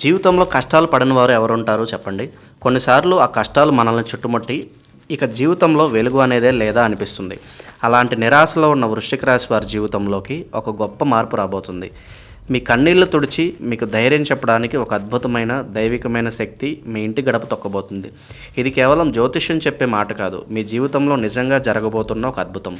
జీవితంలో కష్టాలు పడని వారు ఎవరుంటారు చెప్పండి? కొన్నిసార్లు ఆ కష్టాలు మనల్ని చుట్టుముట్టి ఇక జీవితంలో వెలుగు అనేదే లేదా అనిపిస్తుంది. అలాంటి నిరాశలో ఉన్న వృశ్చిక రాశి వారి జీవితంలోకి ఒక గొప్ప మార్పు రాబోతుంది. మీ కన్నీళ్ళు తుడిచి మీకు ధైర్యం చెప్పడానికి ఒక అద్భుతమైన దైవికమైన శక్తి మీ ఇంటి గడప తొక్కబోతుంది. ఇది కేవలం జ్యోతిష్యం చెప్పే మాట కాదు. మీ జీవితంలో నిజంగా జరగబోతున్న ఒక అద్భుతం.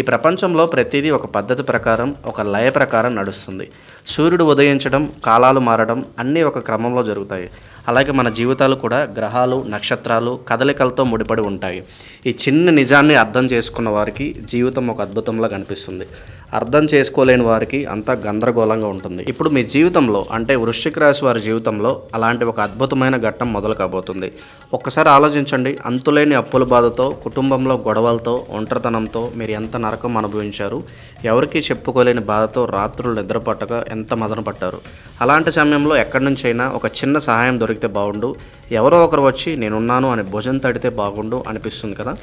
ఈ ప్రపంచంలో ప్రతిదీ ఒక పద్ధతి ప్రకారం ఒక లయ ప్రకారం నడుస్తుంది. సూర్యుడు ఉదయించడం కాలాలు మారడం అన్నీ ఒక క్రమంలో జరుగుతాయి. అలాగే మన జీవితాలు కూడా గ్రహాలు నక్షత్రాలు కదలికలతో ముడిపడి ఉంటాయి. ఈ చిన్న నిజాన్ని అర్థం చేసుకున్న వారికి జీవితం ఒక అద్భుతంలా కనిపిస్తుంది. అర్థం చేసుకోలేని వారికి అంతా గందరగోళంగా ఉంటుంది. ఇప్పుడు మీ జీవితంలో అంటే వృశ్చిక రాశి వారి జీవితంలో అలాంటి ఒక అద్భుతమైన ఘట్టం మొదలు కాబోతుంది. ఒక్కసారి ఆలోచించండి. అంతులేని అప్పుల బాధతో కుటుంబంలో గొడవలతో ఒంటరితనంతో మీరు ఎంత నరకం అనుభవించారు. ఎవరికీ చెప్పుకోలేని బాధతో రాత్రులు నిద్రపట్టక ఎంత మదన పట్టారు. అలాంటి సమయంలో ఎక్కడి నుంచైనా ఒక చిన్న సహాయం దొరికితే బాగుండు ఎవరో ఒకరు వచ్చి నేనున్నాను అని భుజం తడితే బాగుండు అనిపిస్తుంది కదా.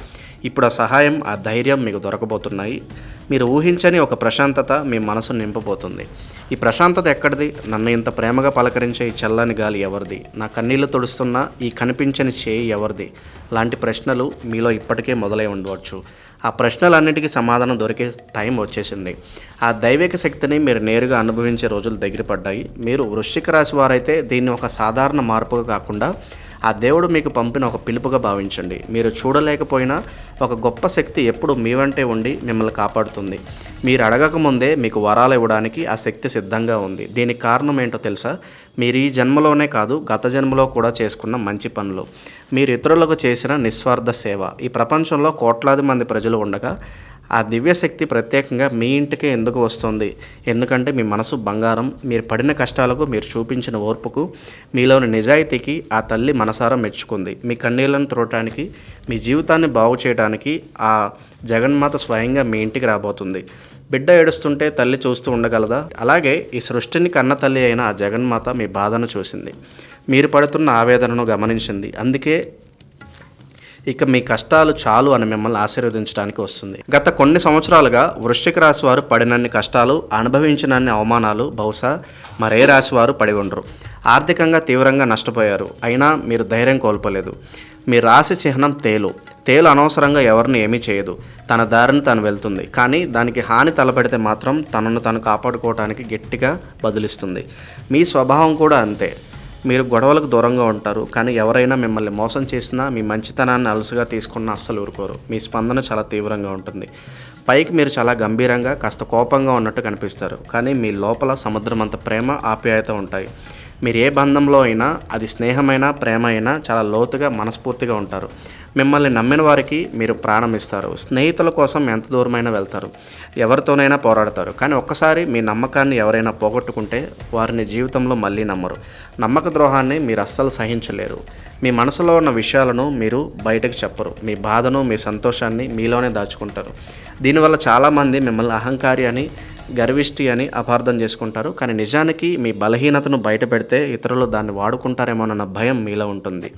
ఇప్పుడు ఆ సహాయం ఆ ధైర్యం మీకు దొరకబోతున్నాయి. మీరు ఊహించని ఒక ప్రశాంతత మీ మనసు నింపబోతుంది. ఈ ప్రశాంతత ఎక్కడిది? నన్ను ఇంత ప్రేమగా పలకరించే ఈ చల్లని గాలి ఎవరిది? నా కన్నీళ్ళు తుడుస్తున్న ఈ కనిపించని చేయి ఎవరిది? లాంటి ప్రశ్నలు మీలో ఇప్పటికే మొదలై ఉండవచ్చు. ఆ ప్రశ్నలన్నిటికీ సమాధానం దొరికే టైం వచ్చేసింది. ఆ దైవిక శక్తిని మీరు నేరుగా అనుభవించే రోజులు దగ్గర పడ్డాయి. మీరు వృశ్చిక రాశి వారైతే దీన్ని ఒక సాధారణ మార్పుగా కాకుండా ఆ దేవుడు మీకు పంపిన ఒక పిలుపుగా భావించండి. మీరు చూడలేకపోయినా ఒక గొప్ప శక్తి ఎప్పుడు మీ వెంటే ఉండి మిమ్మల్ని కాపాడుతుంది. మీరు అడగకముందే మీకు వరాలు ఇవ్వడానికి ఆ శక్తి సిద్ధంగా ఉంది. దీనికి కారణం ఏంటో తెలుసా? మీరు ఈ జన్మలోనే కాదు గత జన్మలో కూడా చేసుకున్న మంచి పనులు. మీరు ఇతరులకు చేసిన నిస్వార్థ సేవ. ఈ ప్రపంచంలో కోట్లాది మంది ప్రజలు ఉండగా ఆ దివ్యశక్తి ప్రత్యేకంగా మీ ఇంటికే ఎందుకు వస్తుంది? ఎందుకంటే మీ మనసు బంగారం మీరు పడిన కష్టాలకు మీరు చూపించిన ఓర్పుకు మీలోని నిజాయితీకి ఆ తల్లి మనసారా మెచ్చుకుంది. మీ కన్నీళ్ళను త్రోటానికి మీ జీవితాన్ని బాగు చేయడానికి ఆ జగన్మాత స్వయంగా మీ ఇంటికి రాబోతుంది. బిడ్డ ఏడుస్తుంటే తల్లి చూస్తూ ఉండగలదా? అలాగే ఈ సృష్టిని కన్న తల్లి అయిన ఆ జగన్మాత మీ బాధను చూసింది. మీరు పడుతున్న ఆవేదనను గమనించింది. అందుకే ఇక మీ కష్టాలు చాలు అని మిమ్మల్ని ఆశీర్వదించడానికి వస్తుంది. గత కొన్ని సంవత్సరాలుగా వృశ్చిక రాశి వారు పడినన్ని కష్టాలు అనుభవించినన్ని అవమానాలు బహుశా మరే రాశి వారు పడి ఉండరు. ఆర్థికంగా తీవ్రంగా నష్టపోయారు. అయినా మీరు ధైర్యం కోల్పోలేదు. మీ రాశి చిహ్నం తేలు. తేలు అనవసరంగా ఎవరిని ఏమీ చేయదు. తన దారిని తను వెళ్తుంది. కానీ దానికి హాని తలపెడితే మాత్రం తనను తను కాపాడుకోవడానికి గట్టిగా బదిలిస్తుంది. మీ స్వభావం కూడా అంతే. మీరు గొడవలకు దూరంగా ఉంటారు కానీ ఎవరైనా మిమ్మల్ని మోసం చేసినా మీ మంచితనాన్ని అలసుగా తీసుకున్న అస్సలు ఊరుకోరు. మీ స్పందన చాలా తీవ్రంగా ఉంటుంది. పైకి మీరు చాలా గంభీరంగా కాస్త కోపంగా ఉన్నట్టు కనిపిస్తారు. కానీ మీ లోపల సముద్రం అంత ప్రేమ ఆప్యాయత ఉంటాయి. మీరు ఏ బంధంలో అయినా అది స్నేహమైనా ప్రేమ అయినా చాలా లోతుగా మనస్ఫూర్తిగా ఉంటారు. మిమ్మల్ని నమ్మిన వారికి మీరు ప్రాణం ఇస్తారు. స్నేహితుల కోసం ఎంత దూరమైనా వెళ్తారు. ఎవరితోనైనా పోరాడతారు. కానీ ఒక్కసారి మీ నమ్మకాన్ని ఎవరైనా పోగొట్టుకుంటే వారిని జీవితంలో మళ్ళీ నమ్మరు. నమ్మక ద్రోహాన్ని మీరు అస్సలు సహించలేరు. మీ మనసులో ఉన్న విషయాలను మీరు బయటకు చెప్పరు. మీ బాధను మీ సంతోషాన్ని మీలోనే దాచుకుంటారు. దీనివల్ల చాలామంది మిమ్మల్ని అహంకారి అని గర్విష్టి అని అపార్థం చేసుకుంటారు. కానీ నిజానికి మీ బలహీనతను బయట పెడితే ఇతరులు దాన్ని వాడుకుంటారేమోనన్న భయం మీలో ఉంటుంది.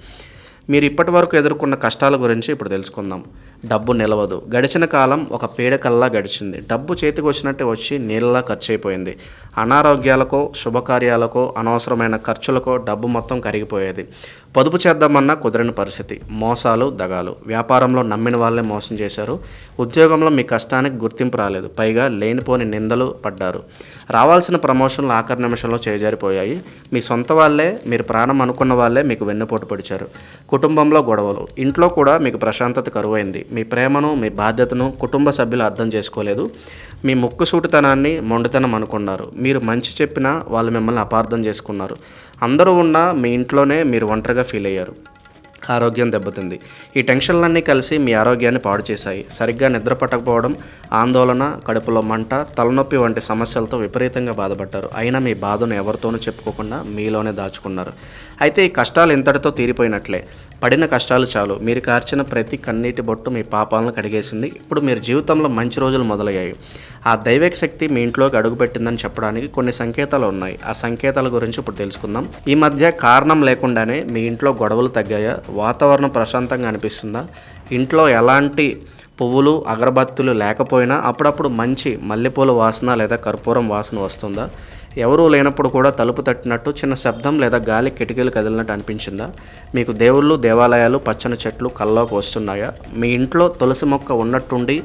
మీరు ఇప్పటి వరకు ఎదుర్కొన్న కష్టాల గురించి ఇప్పుడు తెలుసుకుందాం. డబ్బు నిలవదు. గడిచిన కాలం ఒక పీడకల్లా గడిచింది. డబ్బు చేతికి వచ్చినట్టే వచ్చి నీళ్ళలా ఖర్చు అయిపోయింది అనారోగ్యాలకో శుభకార్యాలకో అనవసరమైన ఖర్చులకో డబ్బు మొత్తం కరిగిపోయేది. పొదుపు చేద్దామన్నా కుదరని పరిస్థితి. మోసాలు దగాలు. వ్యాపారంలో నమ్మిన వాళ్ళే మోసం చేశారు. ఉద్యోగంలో మీ కష్టానికి గుర్తింపు రాలేదు. పైగా లేనిపోని నిందలు పడ్డారు. రావాల్సిన ప్రమోషన్లు ఆఖరి నిమిషంలో చేజారిపోయాయి. మీ సొంత వాళ్ళే మీరు ప్రాణం అనుకున్న వాళ్ళే మీకు వెన్నుపోటు పొడిచారు. కుటుంబంలో గొడవలు. ఇంట్లో కూడా మీకు ప్రశాంతత కరువైంది. మీ ప్రేమను మీ బాధ్యతను కుటుంబ సభ్యులు అర్థం చేసుకోలేదు. మీ ముక్కుసూటితనాన్ని మొండితనం అనుకున్నారు. మీరు మంచి చెప్పినా వాళ్ళు మిమ్మల్ని అపార్థం చేసుకున్నారు. అందరూ ఉన్నా మీ ఇంట్లోనే మీరు ఒంటరిగా ఫీల్ అయ్యారు. ఆరోగ్యం దెబ్బతింది. ఈ టెన్షన్లన్నీ కలిసి మీ ఆరోగ్యాన్ని పాడు చేశాయి. సరిగ్గా నిద్ర పట్టకపోవడం ఆందోళన కడుపులో మంట తలనొప్పి వంటి సమస్యలతో విపరీతంగా బాధపడ్డారు. అయినా మీ బాధను ఎవరితోనూ చెప్పుకోకుండా మీలోనే దాచుకున్నారు. అయితే ఈ కష్టాలు ఇంతటితో తీరిపోయినట్లే. పడిన కష్టాలు చాలు. మీరు కార్చిన ప్రతి కన్నీటి బొట్టు మీ పాపాలను కడిగేసింది. ఇప్పుడు మీరు జీవితంలో మంచి రోజులు మొదలయ్యాయి. ఆ దైవిక శక్తి మీ ఇంట్లోకి అడుగుపెట్టిందని చెప్పడానికి కొన్ని సంకేతాలు ఉన్నాయి. ఆ సంకేతాల గురించి ఇప్పుడు తెలుసుకుందాం. ఈ మధ్య కారణం లేకుండానే మీ ఇంట్లో గొడవలు తగ్గాయా? వాతావరణం ప్రశాంతంగా అనిపిస్తుందా? ఇంట్లో ఎలాంటి పువ్వులు అగరబత్తులు లేకపోయినా అప్పుడప్పుడు మంచి మల్లెపూల వాసన లేదా కర్పూరం వాసన వస్తుందా? ఎవరూ లేనప్పుడు కూడా తలుపు తట్టినట్టు చిన్న శబ్దం లేదా గాలి కిటికీలు కదిలినట్టు అనిపించిందా? మీకు దేవుళ్ళు దేవాలయాలు పచ్చని చెట్లు కల్లోకి వస్తున్నాయా? మీ ఇంట్లో తులసి మొక్క ఉన్నట్టుండి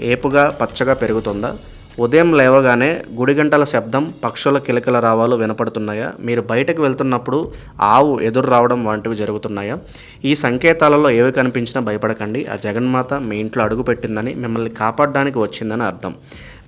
ఏపుగా పచ్చగా పెరుగుతుందా? ఉదయం లేవగానే గుడి గంటల శబ్దం పక్షుల కిలకిల రావాలు వినపడుతున్నాయా? మీరు బయటకు వెళ్తున్నప్పుడు ఆవు ఎదురు రావడం వంటివి జరుగుతున్నాయా? ఈ సంకేతాలలో ఏవి కనిపించినా భయపడకండి. ఆ జగన్మాత మీ ఇంట్లో అడుగుపెట్టిందని మిమ్మల్ని కాపాడడానికి వచ్చిందని అర్థం.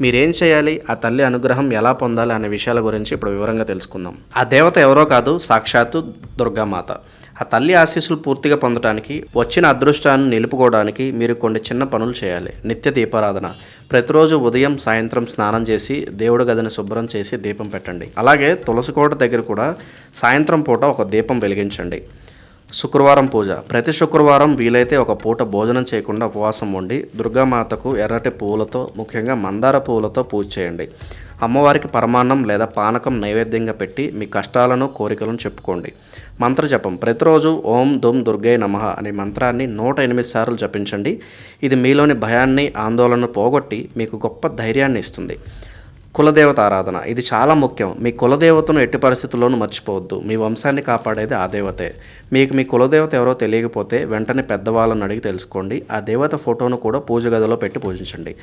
మీరేం చేయాలి? ఆ తల్లి అనుగ్రహం ఎలా పొందాలి అనే విషయాల గురించి ఇప్పుడు వివరంగా తెలుసుకుందాం. ఆ దేవత ఎవరో కాదు సాక్షాత్తు దుర్గామాత. ఆ తల్లి ఆశీస్సులు పూర్తిగా పొందడానికి వచ్చిన అదృష్టాన్ని నిలుపుకోవడానికి మీరు కొన్ని చిన్న పనులు చేయాలి. నిత్య దీపారాధన. ప్రతిరోజు ఉదయం సాయంత్రం స్నానం చేసి దేవుడి గదిని శుభ్రం చేసి దీపం పెట్టండి. అలాగే తులసి కోట దగ్గర కూడా సాయంత్రం పూట ఒక దీపం వెలిగించండి. శుక్రవారం పూజ. ప్రతి శుక్రవారం వీలైతే ఒక పూట భోజనం చేయకుండా ఉపవాసం ఉండి దుర్గామాతకు ఎర్రటి పువ్వులతో ముఖ్యంగా మందార పువ్వులతో పూజ చేయండి. అమ్మవారికి పరమాన్నం లేదా పానకం నైవేద్యంగా పెట్టి మీ కష్టాలను కోరికలను చెప్పుకోండి. మంత్రజపం ప్రతిరోజు ఓం దుమ్ దుర్గే నమః అనే మంత్రాన్ని నూట ఎనిమిది సార్లు జపించండి. ఇది మీలోని భయాన్ని ఆందోళనను పోగొట్టి మీకు గొప్ప ధైర్యాన్ని ఇస్తుంది. కులదేవత ఆరాధన. ఇది చాలా ముఖ్యం. మీ కులదేవతను ఎట్టి పరిస్థితుల్లోనూ మర్చిపోవద్దు. మీ వంశాన్ని కాపాడేది ఆ దేవతే. మీకు మీ కులదేవత ఎవరో తెలియకపోతే వెంటనే పెద్దవాళ్ళని అడిగి తెలుసుకోండి. ఆ దేవత ఫోటోను కూడా పూజ గదిలో పెట్టి పూజించండి.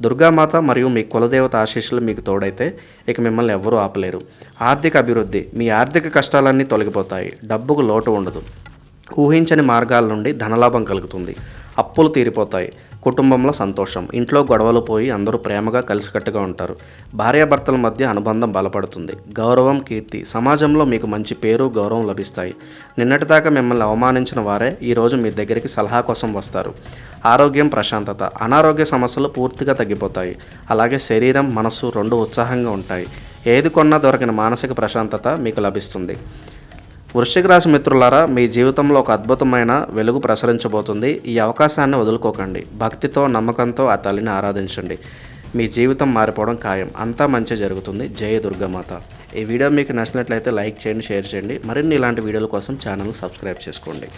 దుర్గామాత మరియు మీ కులదేవత ఆశీస్సులు మీకు తోడైతే ఇక మిమ్మల్ని ఎవ్వరూ ఆపలేరు. ఆర్థిక అభివృద్ధి. మీ ఆర్థిక కష్టాలన్నీ తొలగిపోతాయి. డబ్బుకు లోటు ఉండదు. ఊహించని మార్గాల నుండి ధనలాభం కలుగుతుంది. అప్పులు తీరిపోతాయి. కుటుంబంలో సంతోషం. ఇంట్లో గొడవలు పోయి అందరూ ప్రేమగా కలిసికట్టుగా ఉంటారు. భార్యాభర్తల మధ్య అనుబంధం బలపడుతుంది. గౌరవం కీర్తి. సమాజంలో మీకు మంచి పేరు గౌరవం లభిస్తాయి. నిన్నటిదాకా మిమ్మల్ని అవమానించిన వారే ఈరోజు మీ దగ్గరికి సలహా కోసం వస్తారు. ఆరోగ్యం ప్రశాంతత. అనారోగ్య సమస్యలు పూర్తిగా తగ్గిపోతాయి. అలాగే శరీరం మనస్సు రెండు ఉత్సాహంగా ఉంటాయి. ఏది కొన్నా దొరికిన మానసిక ప్రశాంతత మీకు లభిస్తుంది. వృశ్చిక రాశి మిత్రులారా మీ జీవితంలో ఒక అద్భుతమైన వెలుగు ప్రసరించబోతుంది. ఈ అవకాశాన్ని వదులుకోకండి. భక్తితో నమ్మకంతో ఆ తల్లిని ఆరాధించండి. మీ జీవితం మారిపోవడం ఖాయం. అంతా మంచి జరుగుతుంది. జయ దుర్గామాత. ఈ వీడియో మీకు నచ్చినట్లయితే లైక్ చేయండి షేర్ చేయండి. మరిన్ని ఇలాంటి వీడియోల కోసం ఛానల్ సబ్స్క్రైబ్ చేసుకోండి.